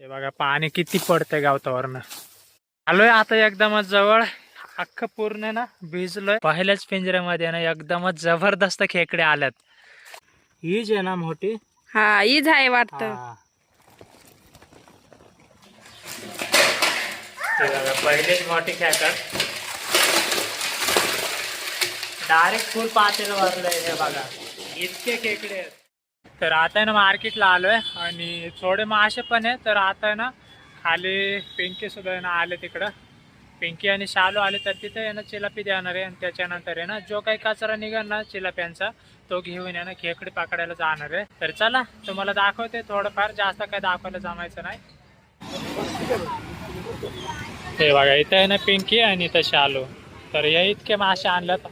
हे बघा पाणी किती पडतंय गावतावरनं. आलोय आता एकदमच जवळ. अख्खं पूर्ण ना भिजलोय. पहिल्याच पिंजऱ्यामध्ये ना एकदमच जबरदस्त खेकडे आल्यात. हीच आहे ना मोठी? हा ईज आहे वाटत. बघा, पहिलेच मोठी खेकड. डायरेक्ट फुल पातेल भरलंय हे बघा. इतके खेकडे आहेत. तर आता आहे ना मार्केटला आलोय आणि थोडे मासे पण आहे. तर आता आहे ना खाली पिंकी सुद्धा आहे ना आले तिकडं. पिंकी आणि शालू आले तर तिथे आहे ना चिलापी देणार आहे. आणि त्याच्यानंतर आहे ना जो काही कचरा निघाल ना चिलाप्यांचा तो घेऊन आहे ना खेकडी पकडायला जाणार आहे. तर चला तुम्हाला दाखवते थोडंफार जास्त काय दाखवायला जमायचं नाही. हे बघा इथं आहे ना पिंकी आणि इथं शालू. तर या इतके मासे आणल्यात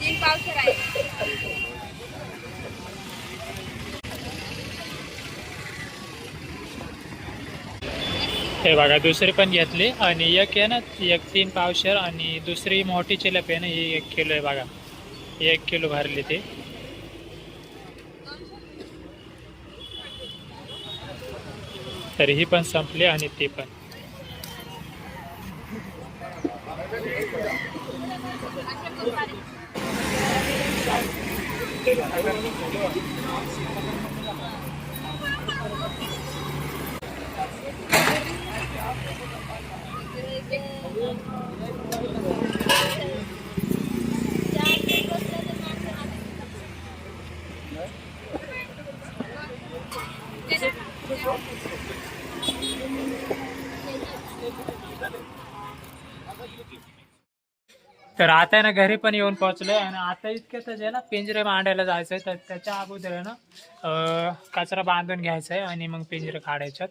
तीन पावशेर आहे हे बघा दुसरी पण घेतली आणि एक आहे ना एक तीन पावशेर आणि दुसरी मोठी चिलप आहे ना ही एक किलो आहे बघा. एक किलो भरली ती. तर ही पण संपली आणि ती पण. तर आता ना घरी पण येऊन पोहोचलोय आणि आता इतक्यातच आहे ना पिंजरे मांडायला जायचंय तर त्याच्या अगोदर आहे ना कचरा बांधून घ्यायचा आहे आणि मग पिंजरे काढायच्यात.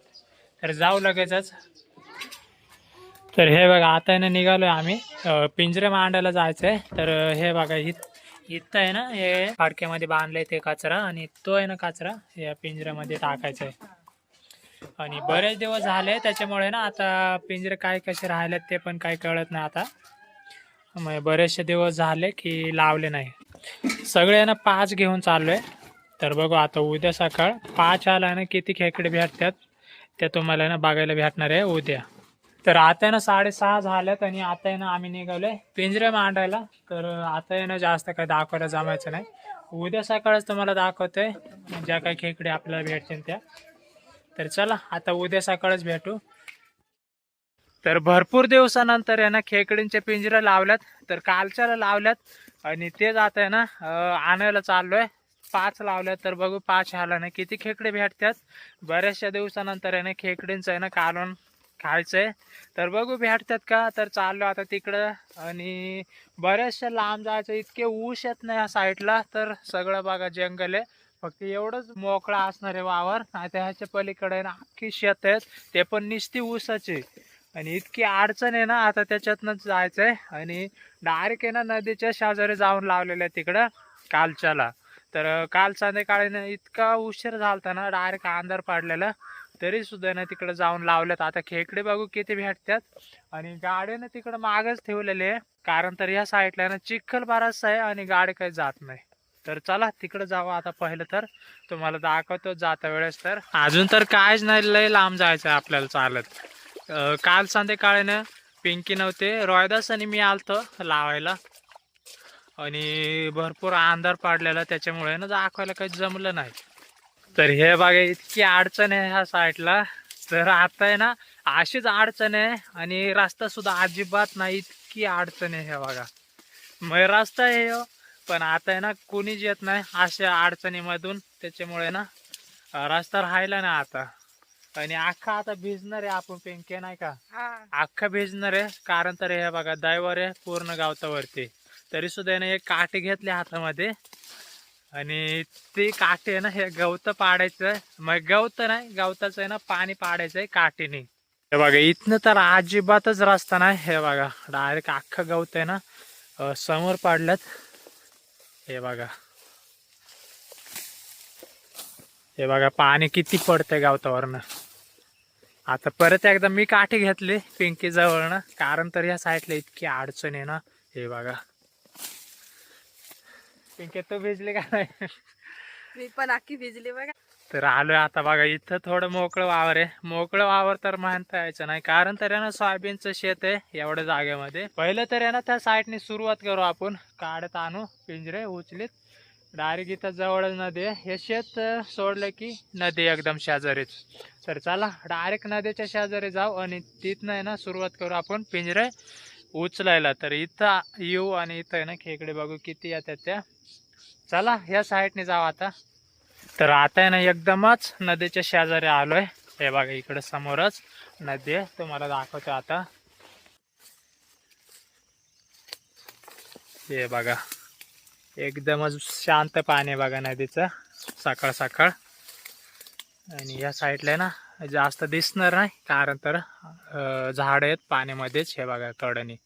तर जाऊ लगेचच. तर हे बघा आता आहे ना निघालोय आम्ही. पिंजरे मांडायला जायचंय. तर हे बघा इथं इथं आहे ना हे फाडक्यामध्ये बांधलंय ते कचरा आणि तो आहे ना कचरा या पिंजऱ्यामध्ये टाकायचा आहे आणि बरेच दिवस झाले त्याच्यामुळे ना आता पिंजरे काय कसे राहिलेत ते पण काही कळत नाही आता. मग बरेचसे दिवस झाले की लावले नाही. सगळे ना पाच घेऊन चाललोय. तर बघू आता उद्या सकाळ पाच आला ना किती खेकडे भेटतात ते तुम्हाला ना बघायला भेटणार आहे उद्या. तर आता ना साडेसहा झाल्यात आणि आता आहे ना आम्ही निघालोय पिंजरे मांडायला. तर आता आहे ना जास्त काही दाखवायला जमायचं नाही. उद्या सकाळच तुम्हाला दाखवतोय. ज्या काही खेकडे आपल्याला भेटतील त्या. तर चला आता उद्या सकाळच भेटू. तर भरपूर दिवसानंतर आहे ना खेकडींचे पिंजरे लावल्यात. तर कालच्याला लावल्यात. आणि तेच आता आहे ना आणायला आणायला चाललोय. पाच लावल्यात. तर बघू पाच आला ना किती खेकडे भेटतात. बऱ्याचशा दिवसानंतर आहे ना खेकडींचं आहे ना कालवण खायचंय तर बघू भेटतात का? तर चाललो आता तिकडं. आणि बऱ्याचशा लांब जायचं इतके ऊस येत नाही या साईडला. तर सगळं बघा जंगल आहे. फक्त एवढंच मोकळा असणार आहे वावर. आता ह्याच्या पलीकडे ना अख्खी शेत आहेत. ते पण निस्ती ऊसाचे आणि इतकी अडचण आहे ना आता त्याच्यातनंच जायचंय. आणि डायरेक्ट आहे ना नदीच्या शेजारी जाऊन लावलेलं आहे तिकडं कालच्याला. तर काल संध्याकाळी ना इतका उशीर झाला ना डायरेक्ट अंधार पडलेला. तरी सुद्धा ना तिकडे जाऊन लावल्यात. आता खेकडे बघू किती भेटतात. आणि गाड्यानं तिकडं मागच ठेवलेले आहे. कारण तर या साईडला ना चिखल बराचसा आहे आणि गाडी काही जात नाही. तर चला तिकडे जावं आता पहिलं तर. तुम्हाला दाखवतो जाता वेळेस तर. अजून तर कायच नाही लय लांब जायचं आहे आपल्याला चालत. काल काल संध्याकाळीनं पिंकी नव्हते. रॉयदास आणि मी आलतो लावायला. आणि भरपूर अंधार पाडलेला त्याच्यामुळे ना दाखवायला काही जमलं नाही. तर हे बघा इतकी अडचण आहे ह्या साईडला तर आता आहे ना अशीच अडचण आहे आणि रस्ता सुद्धा अजिबात नाही इतकी अडचण आहे हे बघा. मग रस्ता आहे ह्यो, पण आता आहे ना कोणीच येत नाही अशा अडचणीमधून. त्याच्यामुळे ना रस्ता राहिला ना आता. आणि अख्खा आता भिजणार आहे आपण पिंके नाही का? हा. अख्खा भिजणार आहे कारण तर हे बघा दैवर आहे पूर्ण गावतावरती. तरी सुद्धा याने एक काठी घेतली हातामध्ये. आणि ती काठी आहे ना हे गवत पाडायचं. मग गवत नाही गवताचं आहे ना पाणी पाडायचं आहे काटेने हे बघा इथनं तर अजिबातच रस्ता नाही. हे बघा डायरेक्ट अख्खं गवत आहे ना समोर पाडल्यात. हे बघा. हे बघा पाणी किती पडतंय गवतावरनं. आता परत एकदा मी काठी घेतली पिंकी जवळनं कारण तर या साईडला इतकी अडचण आहे ना. हे बघा. पिंकी तू भिजली का नाही? मी पण अख्खी भिजली बघा. तर आलोय आता बघा इथं थोडं मोकळं वावर आहे. मोकळं वावर तर म्हणता यायचं नाही. कारण तर आहे ना सोयाबीनचं शेत आहे एवढ्या जागेमध्ये. पहिलं तर आहे ना त्या साईडने सुरुवात करू आपण. काढत आणू पिंजरे उचलीत. डायरेक्ट इथं जवळच नदी आहे. हे शेत सोडलं की नदी एकदम शेजारीच. तर चला डायरेक्ट नदीच्या शेजारी जाऊ आणि तिथनं आहे ना सुरुवात करू आपण. पिंजरे उचलायला. तर इथं येऊ आणि इथं आहे ना खेकडे बघू किती येतात त्या. चला या साईडने जाऊ आता. तर आता आहे ना एकदमच नदीच्या शेजारी आलोय. हे बघा इकडे समोरच नदी आहे. तुम्हाला दाखवतो आता. हे बघा एकदमच शांत पाणी आहे बघा नदीचं सकाळ सकाळ. आणि या साईडला आहे ना जास्त दिसणार नाही कारण तर झाड आहेत पाण्यामध्येच. हे बघा कडणी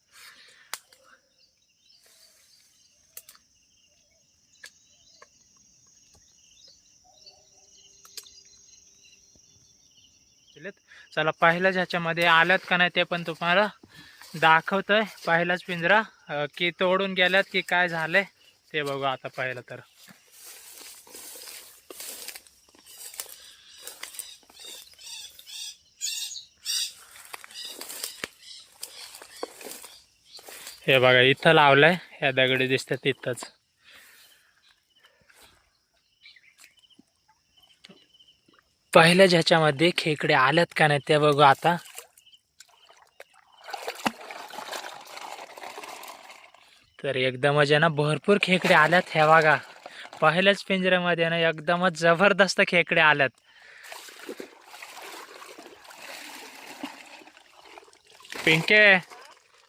केलेत. चला पहिल्याच ह्याच्यामध्ये आल्यात का नाही ते पण तुम्हाला दाखवतंय. पहिलाच पिंजरा की तोडून गेल्यात की काय झालंय ते बघू आता पहिलं तर. हे बघा इथं लावलंय. ह्या दगडी दिसतात तिथंच पहिल्या ज्याच्यामध्ये खेकडे आल्यात का नाही ते बघू आता. तर एकदमच आहे ना भरपूर खेकडे आल्यात हे बघा. पहिल्याच पिंजऱ्यामध्ये ना एकदमच जबरदस्त खेकडे आल्यात पिंके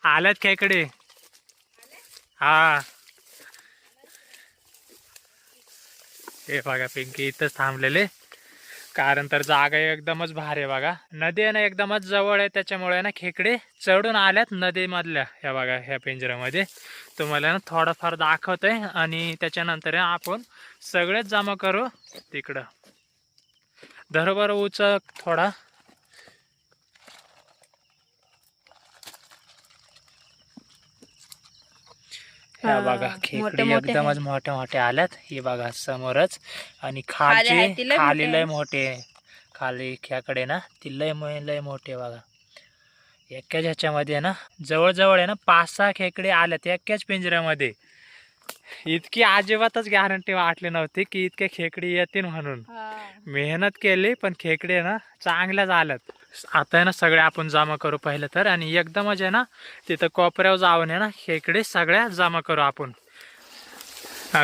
आल्यात खेकडे? हा. हे बघा पिंकी इथंच थांबलेले. कारण तर जागा एकदमच भारी आहे बघा. नदी आहे ना एकदमच जवळ आहे त्याच्यामुळे ना खेकडे चढून आल्यात नदीमधल्या. ह्या बघा ह्या पिंजऱ्यामध्ये. तुम्हाला ना थोडंफार दाखवतंय आणि त्याच्यानंतर आपण सगळेच जमा करू तिकडं. धरोबर उचक थोडा. ह्या बघा खेकडे एकदमच मोठे मोठे आल्यात. हे बघा समोरच. आणि खालचे खाली मोठे. लय. मोठे. खाली खेकडे ना ती लय लय मोठे बघा. एकाच ह्याच्यामध्ये ना जवळजवळ आहे ना पाच सहा खेकडे आल्यात एकाच पिंजऱ्यामध्ये. इतकी अजिबातच गॅरंटी वाटली नव्हती की इतके खेकडे येतील म्हणून. मेहनत केली पण खेकडे ना चांगल्याच आल्यात. आता आहे ना सगळे आपण जमा करू पहिलं तर आणि एकदमच आहे ना तिथं कोपऱ्यावर जाऊन आहे ना खेकडे सगळ्या जमा करू आपण.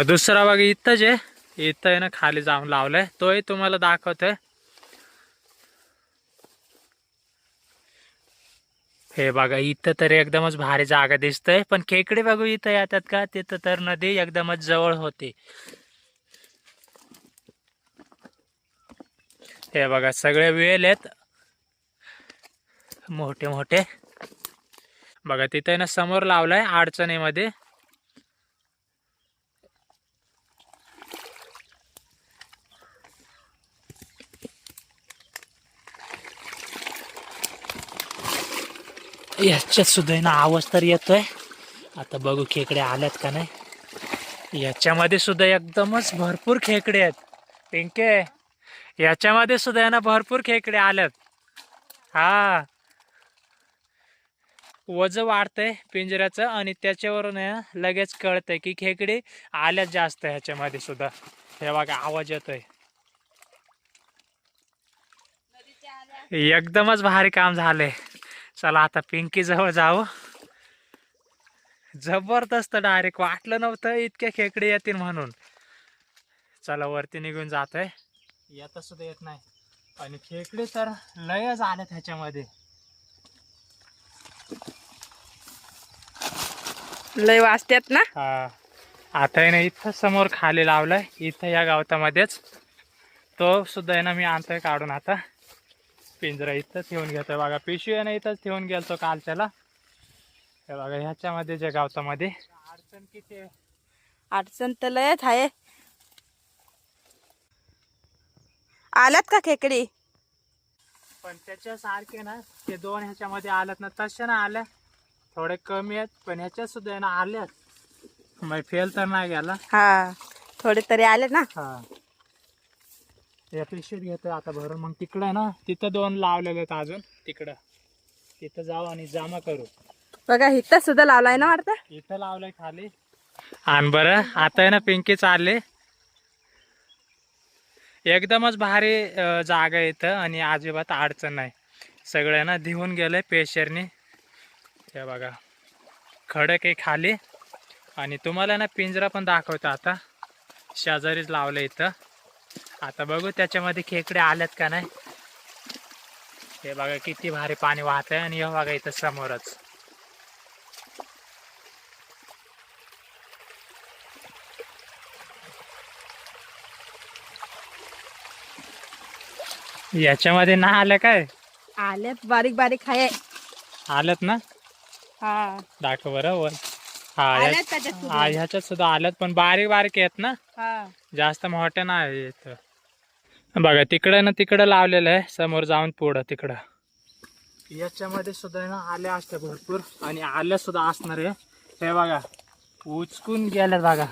दुसरा बघा इथंच आहे. इथं आहे ना खाली जाऊन लावलंय. तोही तुम्हाला दाखवतोय. हे बघा इथं तर एकदमच भारी जागा दिसतंय पण खेकडे बघू इथं येतात का? तिथं तर नदी एकदमच जवळ होते. हे बघा सगळे वेल आहेत. मोठे मोठे बघा तिथे ना समोर लावलाय अडचणीमध्ये. याच्यात सुद्धा आहे ना आवाज तर येतोय. आता बघू खेकडे आल्यात का नाही. याच्यामध्ये सुद्धा एकदमच भरपूर खेकडे आहेत. पिंके याच्यामध्ये सुद्धा आहे ना भरपूर खेकडे आल्यात. हा. वज वाढतंय पिंजऱ्याचं आणि त्याच्यावरून लगेच कळतंय की खेकडे आल्यात जास्त ह्याच्यामध्ये सुद्धा. हे बघा आवाज येतोय. एकदमच भारी काम झालंय. चला आता पिंकी जवळ जाऊ जबरदस्त डायरेक्ट वाटलं नव्हतं इतके खेकडे येतील म्हणून. चला वरती निघून जातोय. येता सुद्धा येत नाही. आणि खेकडे तर लयच आले ह्याच्यामध्ये लय वाजत्यात ना? हा. आता आहे ना इथं समोर खाली लावलाय. इथं या गावतामध्येच. तो सुद्धा आहे ना मी आणतोय काढून आता. पिंजरा इथं ठेवून घेतोय बघा. पिशवी आहे ना इथंच ठेवून गेलतो कालच्याला हे बघा ह्याच्यामध्ये जे गावतामध्ये. अडचण किती अडचण तर लयच आहे. आल्यात का खेकडी? पण त्याच्या सारखे ना ते दोन ह्याच्यामध्ये आल्यात ना तशा ना आल्या. थोडे कमी आहेत पण ह्याच्यात सुद्धा आहे ना आल्यात. मग फेल तर नाही गेला. हा थोडे तरी आले ना. हा. या पिशवीत घेतोय आता भरून. मग तिकडं आहे ना तिथं दोन लावलेले आहेत अजून. तिकडं. तिथं जाऊ आणि जमा करू. बघा इथं सुद्धा लावलाय ना वाटतं? इथं लावलंय खाली. आणि बरं. आता आहे ना पिंकी चालले. एकदमच भारी जागा इथं आणि अजिबात अडचण नाही. सगळं ना धिवून गेलंय पेशरनी. हे बघा. खडक आहे खाली. आणि तुम्हाला ना पिंजरा पण दाखवतो आता. शेजारीच लावलं इथं. आता बघू त्याच्यामध्ये खेकडे आल्यात का नाही. हे बघा किती भारी पाणी वाहत आहे आणि हे बघा इथं समोरच. याच्यामध्ये ना आलं काय? आल्यात बारीक बारीक आहे. आल्यात ना? हा. दाखव बरं वर. हा त्याच्यात ह्याच्यात सुद्धा आल्यात पण बारीक बारीक आहेत ना. हा. जास्त मोठ्या नाही बघा तिकडं ना तिकडं लावलेलं आहे. समोर जाऊन पुढं तिकडं. याच्यामध्ये सुद्धा ना आल्या असत्या भरपूर. आणि आल्या सुद्धा असणार आहे. हे बघा उचकून गेल्यात बघा.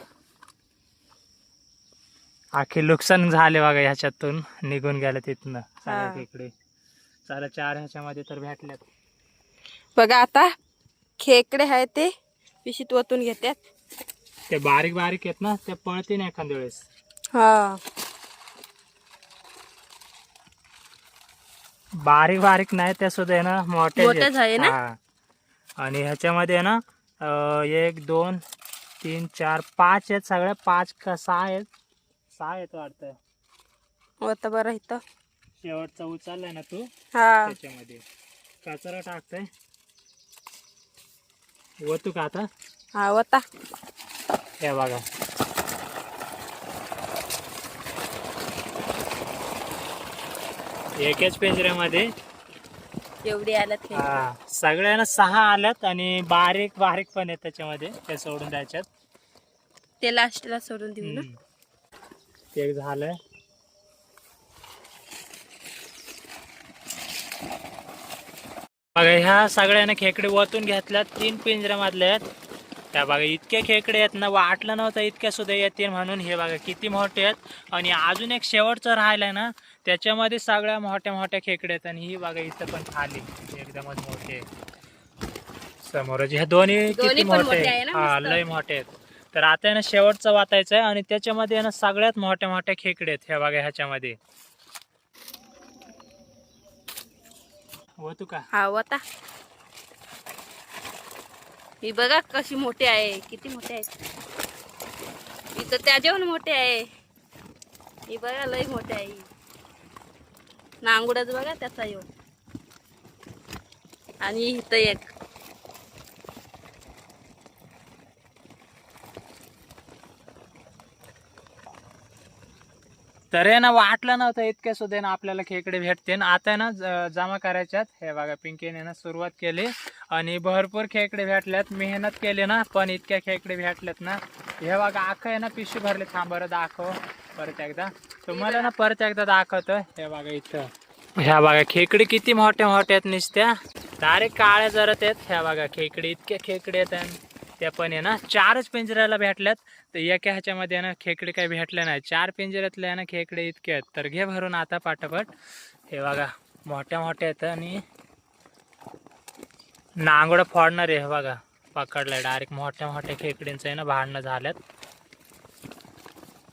आखे नुकसान झाले बघा ह्याच्यातून निघून गेले तिथनं सगळ्या. इकडे. चला चार ह्याच्यामध्ये तर भेटल्यात. बघा आता खेकडे आहे ते. पिशीत ओतून घेतात ते बारीक बारीक आहेत ना ते पळतील एखाद्या वेळेस. हा. बारीक बारीक नाही त्या सुद्धा आहे ना मोठ्या मोठ्याच आहे ना? आणि ह्याच्यामध्ये आहे ना अं, एक दोन तीन चार पाच आहेत सगळ्या पाच का सहा आहेत. सहा आहेत वाटतं. होतं बरं इथं. शेवटचा उचललाय ना तू? हा. त्याच्यामध्ये. कचरा टाकतोय. वतू का आता? हा होता हे बघा. एकाच पिंजऱ्यामध्ये. एवढी आल्यात. हा. सगळ्यांना सहा आल्यात आणि बारीक बारीक पण आहेत त्याच्यामध्ये. ते सोडून द्यायच्यात. ते लास्टला सोडून देऊ ना. हम्म. ते एक झालंय. बघा ह्या सगळ्यांना खेकडे वतून घेतल्यात तीन पिंजऱ्यामधले आहेत त्या बघा इतके खेकडे आहेत ना वाटलं नव्हतं इतक्या सुद्धा येतील म्हणून. हे बघा किती मोठे आहेत. आणि अजून एक शेवटचं राहिलंय ना त्याच्यामध्ये सगळ्या मोठ्या मोठ्या खेकडे आहेत. आणि ही बघा इथं पण खाली एकदमच मोठे समोरच ह्या दोन्ही किती मोठे हा. लय मोठे आहेत. तर आता ना शेवटचं वाचायचं आहे आणि त्याच्यामध्ये ना सगळ्यात मोठ्या मोठ्या खेकडे आहेत. ह्या बघा ह्याच्यामध्ये. हो का? हा होता ही बघा कशी मोठी आहे. किती मोठी आहे. इथं त्याच्याहून मोठी आहे. ही बघा लय मोठी आहे नांगुडच बघा त्याचा येऊन. आणि इथं एक. तर आहे ना वाटलं नव्हतं इतक्या सुद्धा ना आपल्याला खेकडे भेटते. ना आता आहे ना ज- जमा करायच्यात. हे बघा पिंकीने ना सुरुवात केली. आणि भरपूर खेकडे भेटल्यात. मेहनत केली ना पण इतक्या खेकडे भेटल्यात ना. हे बघा आखं आहे ना पिशवी भरले. थांबर दाखव. परत एकदा. तुम्हाला ना परत एकदा दाखवतो हे बघा इथं. ह्या बघा खेकडे किती मोठ्या मोठ्या आहेत नुसत्या. डायरेक्ट काळ्या जरत आहेत. ह्या बघा खेकडे. इतक्या खेकडे आहेत. आणि त्या पण आहे ना. चारच पिंजऱ्याला भेटल्यात. तर एका ह्याच्यामध्ये ना खेकडे काही भेटले नाही. चार पिंजऱ्यातले ना खेकडे इतके आहेत. तर घे भरून आता पाठोपाठ हे बघा मोठ्या मोठ्या आहेत आणि नांगोडं फोडणार आहे हे बघा. पकडलंय डायरेक्ट मोठ्या मोठ्या खेकडींचं आहे ना भांडणं झाल्यात.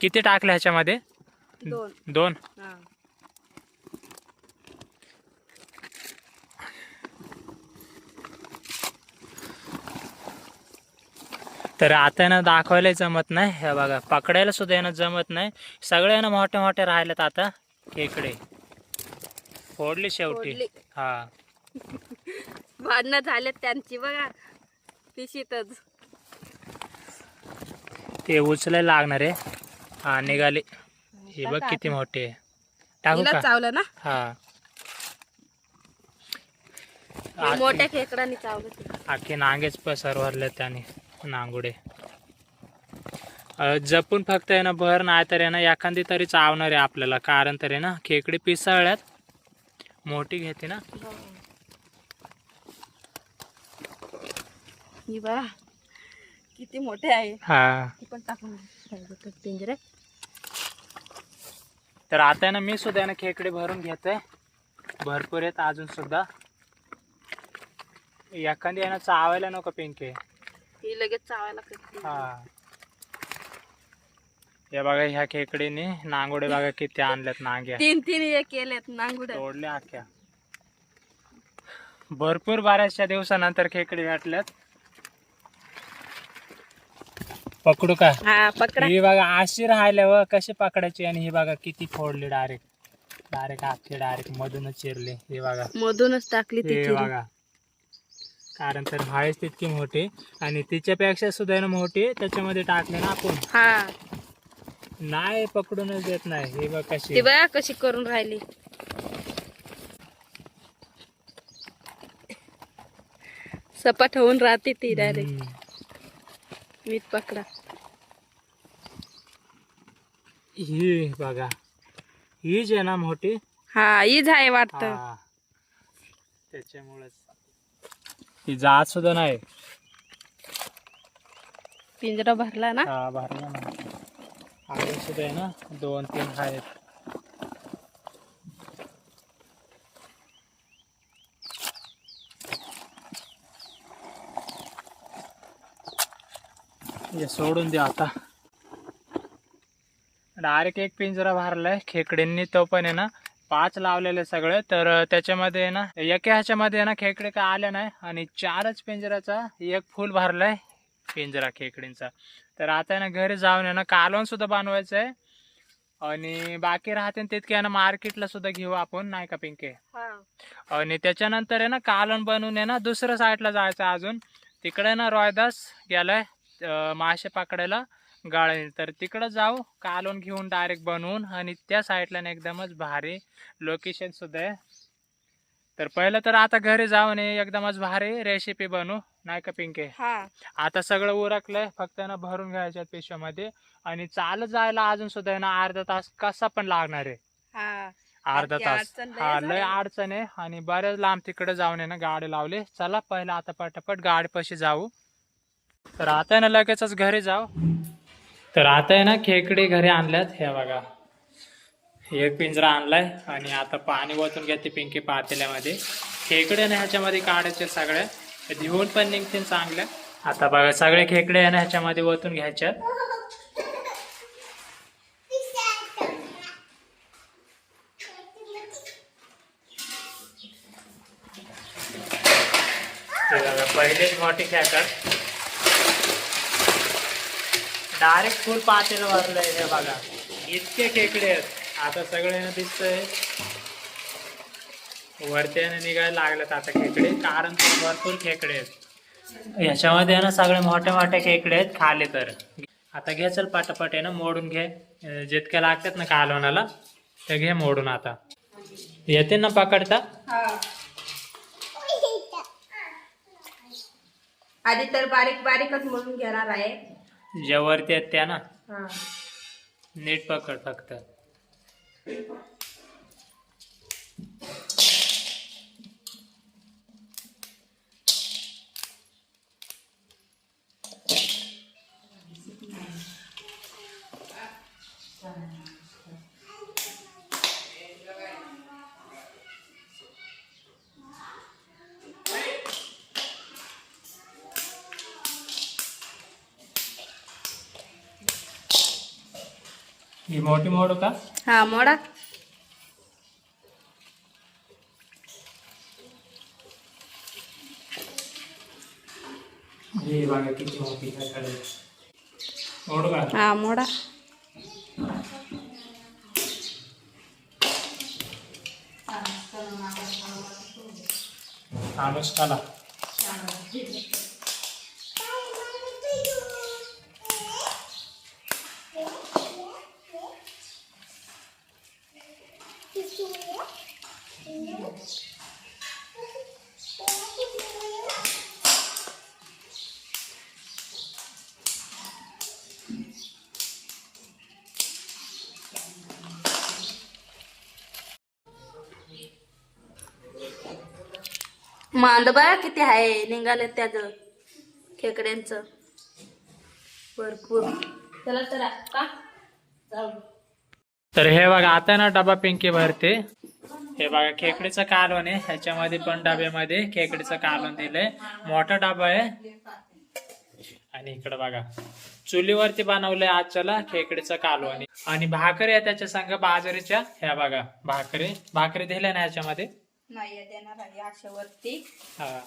किती टाकलं ह्याच्यामध्ये? दोन. तर आता ना दाखवायला जमत नाही. हे बघा पकडायला सुद्धा यानं जमत नाही. सगळे ना मोठे मोठे राहिलेत आता खेकडे फोडली शेवटी. हा. भांडणं झालेत त्यांची बघा. पिशीतच. ते उचलायला लागणार आहे. हा निघाले. हे बघ किती मोठे आहे. टाकू का? चावलं ना? हा. मोठ्या खेकडाने चावलं नांगेच पसरवरले त्याने. नांगुडे जपून फक्त आहे ना भर नाही तर आहे ना एखादी तरी चावणार आहे आपल्याला. कारण तरी ना खेकडे पिसाळल्यात. मोठी घेते ना. किती मोठे आहे. हा. पण टाकून तर आता आहे ना मी सुद्धा आहे ना खेकडे भरून घेतोय भरपूर आहेत अजून सुद्धा. एखादी आहे ना चावायला नको पिंके. ही लगेच चावायला लागते हा. बघा ह्या खेकडीने नांगोडे बघा किती आणल्यात नांग्या. तीन तीन हे केलेत नांगुड्या तोडले आख्या. भरपूर बऱ्याचशा दिवसानंतर खेकडे भेटल्यात. पकडू का? हा पकडा. ही बघा अशी राहिले व कशी पकडायची आणि ही बघा किती फोडली डायरेक्ट. डायरेक्ट आखे डायरेक्ट मधूनच चिरले. हे बघा. मधूनच टाकली ती हे. बघा. कारण तर हाळीच तितकी मोठी आणि तिच्यापेक्षा सुद्धा ना मोठी त्याच्यामध्ये टाकले ना आपण. हा. नाही पकडूनच देत नाही. हे बघ ती कशी बघा कशी करून राहिली. सपाट होऊन राहते ती डायरेक्ट हम्म. मीठ पकडा. ही बघा. ही जी आहे ना मोठी. हा हीच आहे वाटत. हा. त्याच्यामुळेच. ही जात सुद्धा नाही. पिंजरा भरला ना? हा भरला ना. अजून सुद्धा आहे ना दोन तीन आहेत. हे सोडून द्या आता. डायरेक्ट एक पिंजरा भरलाय खेकड्यांनी तो पण आहे ना पाच लावलेले सगळे. तर त्याच्यामध्ये ना एका ह्याच्यामध्ये ना खेकडे काय आले नाही आणि चारच पिंजऱ्याचा एक फुल भरलाय पिंजरा खेकडींचा. तर आता ना घरी जाऊन आहे ना कालवण सुद्धा बनवायचं आहे. आणि बाकी राहते तितके ना मार्केटला सुद्धा घेऊ आपण नाही का पिंके? हा. आणि त्याच्यानंतर आहे ना कालवण बनवून आहे ना दुसऱ्या साईडला जायचं अजून. तिकडे ना रोयदास गेलाय मासे पकडायला. गाळणी तर तिकडं जाऊ कालवण घेऊन डायरेक्ट बनवून आणि त्या साईडला एकदमच भारी लोकेशन सुद्धा आहे. तर पहिलं तर आता घरी जाऊन एकदमच भारी रेसिपी बनवू नाही का पिंके? आता सगळं उरकलंय फक्त ना भरून घ्यायच्यात पिशव्यामध्ये आणि चालत जायला अजून सुद्धा ना अर्धा तास कसा पण लागणार आहे. अर्धा तास. हा. लय अडचण आहे. आणि बऱ्याच लांब तिकडे जाऊन आहे ना गाडी लावली. चला पहिला आता पटापट गाडी पशी जाऊ. तर आता ना लगेचच घरी जाऊ. तर आता आहे ना खेकडे घरी आणल्यात. हे बघा. एक पिंजरा आणलाय आणि आता पाणी ओतून घेते पिंकी पातेल्यामध्ये. खेकडे ना ह्याच्यामध्ये काढायचे सगळ्या. धुवून पण निघतील चांगल्या. आता बघा सगळे खेकडे आहे ना ह्याच्यामध्ये वतून घ्यायच्यात. ते बघा पहिलेच मोठी खेकड. डायरेक्ट फुल पातेलं भरलंय हे बघा. इतके खेकडे आहेत. आता सगळे ना दिसतंय. वरत्याने निघायला लागलेत आता खेकडे कारण भरपूर खेकडे आहेत. याच्यामध्ये ना सगळे मोठे मोठे खेकडे आहेत खाले तर. आता घे चल पाटापाट ना मोडून घे. जितके लागतात ना कालवणाला ते घे मोडून आता. येते ना पकडता? आधी तर बारीक बारीकच म्हणून घेणार आहे. ज्या वरती आहेत त्या ना. हा. नीट पकड फक्त. ही मोठी मोडू का हा मोडा ही बघा किती मोठी खेकडे आहेत. मोडू का मांद बघा किती आहे? निघाले त्याच. खेकड्यांच. भरपूर. चला चला. का? जाऊ तर हे बघा आता ना डबा पिंकी भरते. हे बघा खेकडीचं कालवण आहे. ह्याच्यामध्ये पण डब्यामध्ये खेकडीचं कालवण दिलंय. मोठा डबा आहे. आणि इकडे बघा. चुलीवरती बनवलंय आजच्याला खेकडीचं कालवण. आणि भाकरी आहे त्याच्या संग बाजरीच्या. ह्या बघा भाकरी. भाकरी दिल्या ना ह्याच्यामध्ये? नाही देणार आहे आशेवरती हा.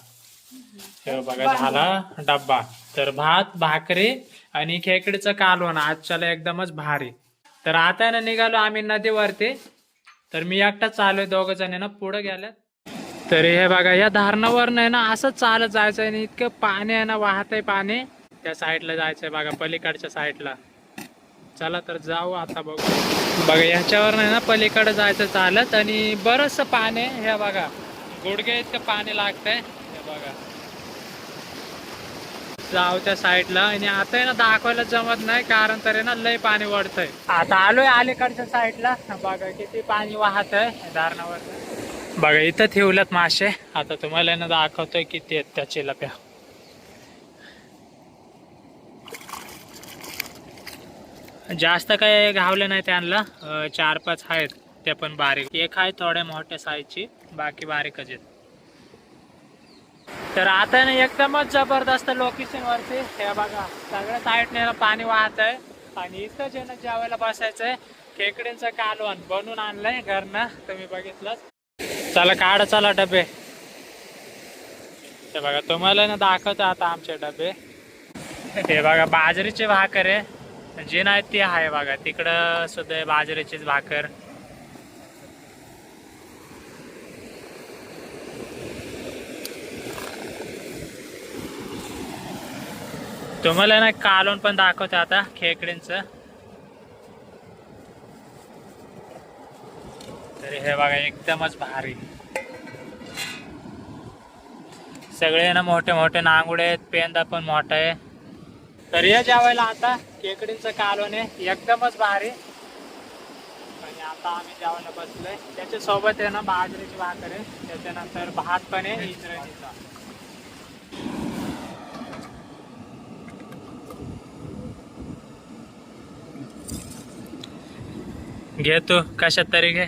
बघा झाला डब्बा. तर भात भाकरी आणि खेकडीचं कालवण आजच्याला एकदमच भारी. तर आता ना निघालो आम्ही नदीवरती. तर मी एकटाच चालू आहे दोघ जण ना पुढे गेल्यात. तर हे बघा या धारणावर नाही ना असं चालत जायचं आणि इतकं पाणी आहे ना वाहत आहे पाणी. त्या साईडला जायचंय बघा पलीकडच्या साईडला. चला तर जाऊ आता बघू. बघा ह्याच्यावर नाही ना पलीकडे जायचं चालत आणि बरंचसं पाणी आहे. हे बघा गुडघे इतकं पाणी लागतंय. हे बघा. जाऊ त्या साईडला आणि आता आहे ना दाखवायला जमत नाही कारण तरी ना लय पाणी वाढतंय. आता आलोय अलीकडच्या साईडला. बघा किती पाणी वाहत आहे धारणावर. बघा इथं ठेवल्यात मासे. आता तुम्हाला ना दाखवतोय किती आहेत त्या चिलप्या. जास्त काय घावले नाही त्यांना चार पाच आहेत. ते पण बारीक. एक आहे थोड्या मोठ्या साईजची बाकी बारीकच आहेत. तर आता ना एकदमच जबरदस्त लोकेशन वरती. हे बघा सगळ्या साईडने पाणी वाहत आहे. आणि इथं जे ना जेवायला बसायचंय खेकड्यांचं कालवण बनवून आणलंय घरनं. तुम्ही बघितलं चला काढ चला डबे. हे बघा तुम्हाला ना दाखवतो आता आमचे डबे. हे बघा बाजरीचे भाकर आहे. जे नाही ते आहे बघा. तिकडं सुद्धा आहे बाजरीचीच भाकर. तुम्हाला ना कालून पण दाखवते आता खेकडींचं. तरी हे बघा एकदमच भारी. सगळे ना मोठे मोठे नांगुडे आहेत पेंदा पण मोठा आहे. तर या जेवायला आता केकडींचं कालवण आहे. एकदमच भारी. आणि आता आम्ही जेवायला बसलोय. त्याच्या सोबत आहे ना बाजरीची भाकर आहे. त्याच्यानंतर भात पण आहे इंद्रायणीचा घे तू कशात तरी घे.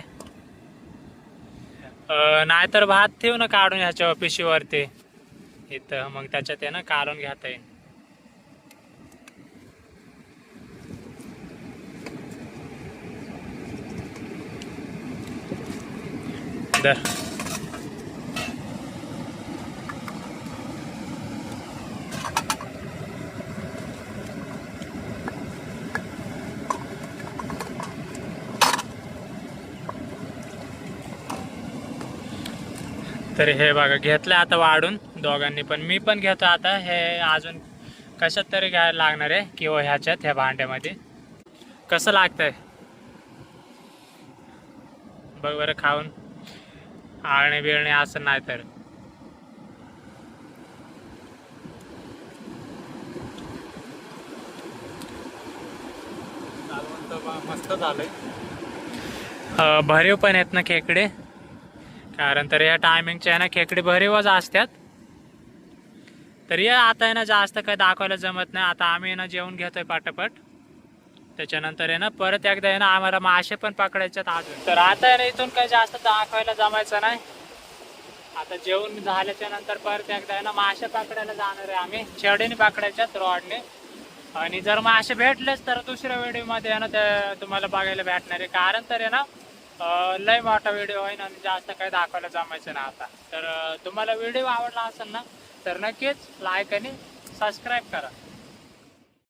अं, नाहीतर भात ठेव ना काढून ह्याच्या पिशीवरती. इथं मग त्याच्यात आहे ना काढून घेता येईल. दर तर हे बघा घेतलं आता वाढून दोघांनी पण. मी पण घेतो आता. हे अजून कशात तरी घ्यायला लागणार आहे किंवा ह्याच्यात ह्या भांड्यामध्ये. कसं लागतंय? बघ बरं खाऊन. आळणे बिळणे असं नाही तर. मस्त झालंय. भरीव पण आहेत ना खेकडे? कारण तर या टायमिंगच्या आहे ना खेकडे भरीवच असतात. तर या आता आहे ना जास्त काय दाखवायला जमत नाही. आता आम्ही ना जेवण घेतोय पाटापट. त्याच्यानंतर आहे ना परत एकदा आहे ना आम्हाला मासे पण पकडायच्यात अजून. तर आता आहे ना इथून काही जास्त दाखवायला जमायचं नाही. आता जेवण झाल्याच्यानंतर परत एकदा आहे ना मासे पकडायला जाणार आहे आम्ही. छेडीने पकडायच्यात रॉडने. आणि जर मासे भेटलेच तर दुसऱ्या व्हिडिओमध्ये आहे ना ते तुम्हाला बघायला भेटणार आहे. कारण तर आहे ना लय मोठा व्हिडिओ आहे ना आणि जास्त काही दाखवायला जमायचं ना आता. तर तुम्हाला व्हिडिओ आवडला असेल ना तर नक्कीच लाईक आणि सबस्क्राईब करा.